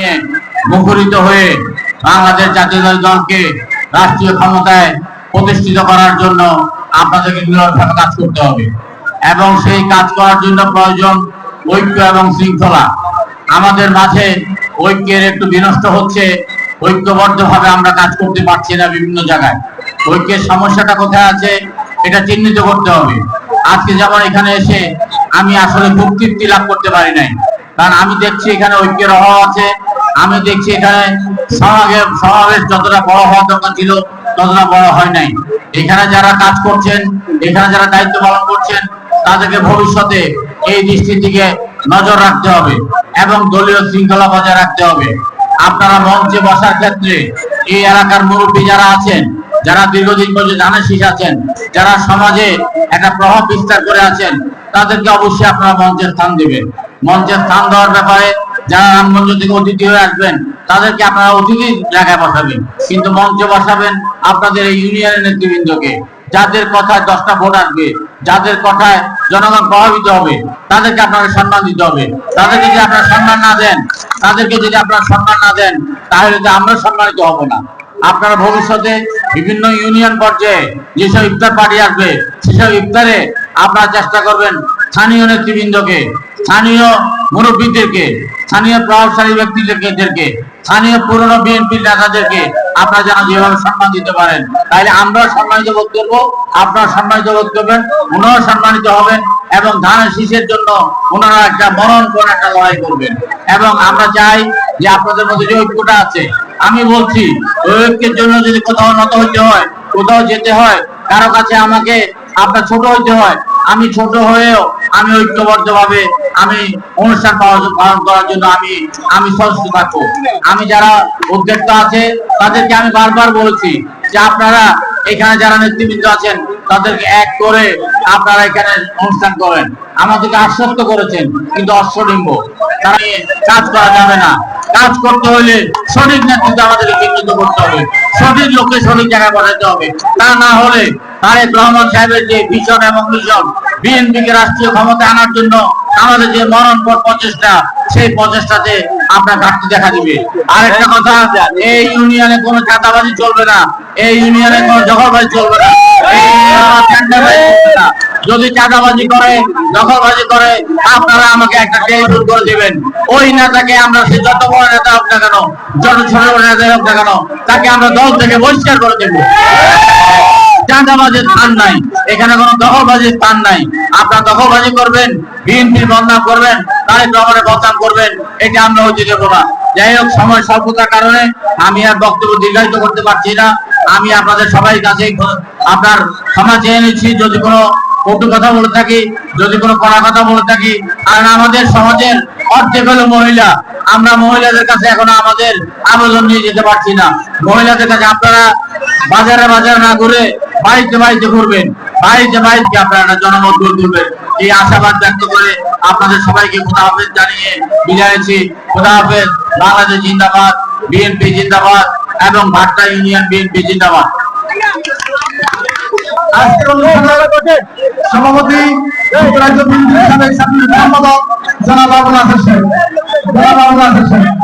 নিয়ে মুখরিত হয়ে বাংলাদেশ জাতীয় দলকে রাষ্ট্রীয় ক্ষমতায় প্রতিষ্ঠিত করার জন্য আপনাদেরকে নিরলভাবে কাজ করতে হবে। এবং সেই কাজ করার জন্য প্রয়োজন ঐক্য এবং শৃঙ্খলা। আমাদের মাঝে ঐক্যের একটু বিনষ্ট হচ্ছে, ঐক্যবদ্ধভাবে আমরা কাজ করতে পারছি না বিভিন্ন জায়গায়। ঐক্যের সমস্যাটা কোথায় আছে এটা চিহ্নিত করতে হবে। আজকে যেমন এখানে এসে আমি আসলে খুব তৃপ্তি লাভ করতে পারি নাই। কারণ আমি দেখছি এখানে ঐক্যের অভাব আছে আমি দেখছি এখানে সমাবেশ সমাবেশ যতটা বড় হওয়ার দরকার ছিল, ততটা বড় হয় নাই। এখানে যারা কাজ করছেন, এখানে যারা দায়িত্ব পালন করছেন, তাদেরকে ভবিষ্যতে এই দৃষ্টির দিকে নজর রাখতে হবে এবং দলীয় শৃঙ্খলা বজায় রাখতে হবে। আপনারা মঞ্চে বসার ক্ষেত্রে এই এলাকার মুরব্বী যারা আছেন, যারা দীর্ঘদিন পর্যন্ত ধানের শীষ আছেন, যারা সমাজে একটা প্রভাব বিস্তার করে আছেন, তাদেরকে অবশ্যই আপনারা মঞ্চে স্থান দিবেন। মঞ্চে স্থান দেওয়ার ব্যাপারে যারা রামগঞ্জ থেকে অতিথি হয়ে আসবেন, তাদেরকে আপনারা অতিথি জায়গায় বসাবেন। কিন্তু মঞ্চে বসাবেন আপনাদের এই ইউনিয়নের নেতৃবৃন্দকে। যাদের কথায় দশটা ভোট আসবে, যাদের কথায় জনগণ প্রভাবিত হবে, তাদেরকে আপনাকে সম্মান দিতে হবে। তাদেরকে যদি আপনারা সম্মান না দেন, তাদেরকে যদি আপনারা সম্মান না দেন, তাহলে তো আমরা সম্মানিত হব না। আপনারা ভবিষ্যতে বিভিন্ন ইউনিয়ন পর্যায়ে যেসব ইফতার পার্টি আসবে, সেসব ইফতারে আপনারা চেষ্টা করবেন স্থানীয় নেতৃবৃন্দকে স্থানীয় মুরব্বীদেরকে, স্থানীয় প্রভাবশালী ব্যক্তিদেরকে, স্থানীয় পুরনো বিএনপির নেতাদেরকে আপনারা যেন যেভাবে সম্মান দিতে পারেন। তাহলে আমরা সম্মানিত বোধ করব আপনারা সম্মানিত বোধ করবেন ওনারাও সম্মানিত হবেন এবং ধানের শীষের জন্য ওনারা একটা মরণ কোন একটা লড়াই করবেন। এবং আমরা চাই যে আপনাদের মধ্যে যে ঐক্যটা আছে, আমি বলছি ঐক্যের জন্য যদি কোথাও নত হইতে হয়, কোথাও যেতে হয়, কারও কাছে আমাকে, আপনার ছোট হইতে হয়, আমি ছোট হয়েও আমি ঐক্যবদ্ধ ভাবে আমি অনুষ্ঠান পালন করার জন্য আমি আমি সচেষ্ট থাকব আমি যারা উদ্যোক্তা আছে, তাদেরকে আমি বারবার বলেছি যে আপনারা এখানে যারা নেতৃবৃন্দ আছেন, তাদেরকে এক করে আপনারা এখানে অনুষ্ঠান করেন। আমাদেরকে আশ্বস্ত করেছেন, কিন্তু অশ্বডিম্ব তারা কাজ করা যাবে না। কাজ করতে হলে সঠিক নেতৃত্ব আমাদেরকে চিহ্নিত করতে হবে। সঠিক লোককে সঠিক জায়গায় বসাতে হবে। তা না হলে তারেক রহমান সাহেবের যে ভিশন এবং মিশন, বিএনপিকে রাষ্ট্রীয় ক্ষমতা আনার জন্য আমাদের যে মরণপর প্রচেষ্টা, সেই প্রচেষ্টাতে আপনার ঘাটতি দেখা দিবে। আরেকটা কথা, এই ইউনিয়নে কোনো চাঁদাবাজি চলবে না, এই ইউনিয়নে কোনো টেন্ডারবাজি চলবে না। যদি চাঁদাবাজি করে দখলবাজি করে, আপনারা আমাকে একটা টেলিফোন করে দিবেন। ওই নেতাকে আমরা, সে যত বড় নেতা হোক না কেন, যত ছোট বড় নেতা হোক না কেন, তাকে আমরা দল থেকে বহিষ্কার করে দেবো। চাঁদাবাজির স্থান নাই। এখানে কোনো দখলবাজির স্থান নাই। আপনারা দখলবাজি করবেন বিএনপির বদনাম করবেন, তারেক রহমানের বদনাম করবেন, এটা আমরা হইতে দেবো না যাই হোক, সময় স্বল্পতার কারণে আমি আর বক্তব্য দীর্ঘায়িত করতে পারছি না। আমি আপনাদের সবাই কাছে আপনার ক্ষমা চেয়ে নিচ্ছি। যদি কোনো কটু কথা বলে থাকি, যদি কোনো কড়া কথা বলে থাকি, কারণ আমাদের সমাজের অর্ধেক হলো মহিলা। আমরা মহিলাদের কাছে এখনও আমাদের আবেদন নিয়ে যেতে পারছি না। মহিলাদের কাছে আপনারা বাজারে বাজারে না ঘুরে বাড়িতে বাড়িতে ঘুরবেন। বাড়িতে বাড়িতে আপনারা জনমত গড়ে তুলবেন। এই আশাবাদ ব্যক্ত করে আপনাদের সবাইকে খোদা হাফেজ জানিয়ে বিদায়ছি খোদা হাফেজ। বাংলাদেশ জিন্দাবাদ, বিএনপি জিন্দাবাদ এবং ভাট্টা ইউনিয়ন বিএনপি জিন্দাবাদ। সভাপতি জনাব আবুল সাহেব। জনাব আবুল সাহেব।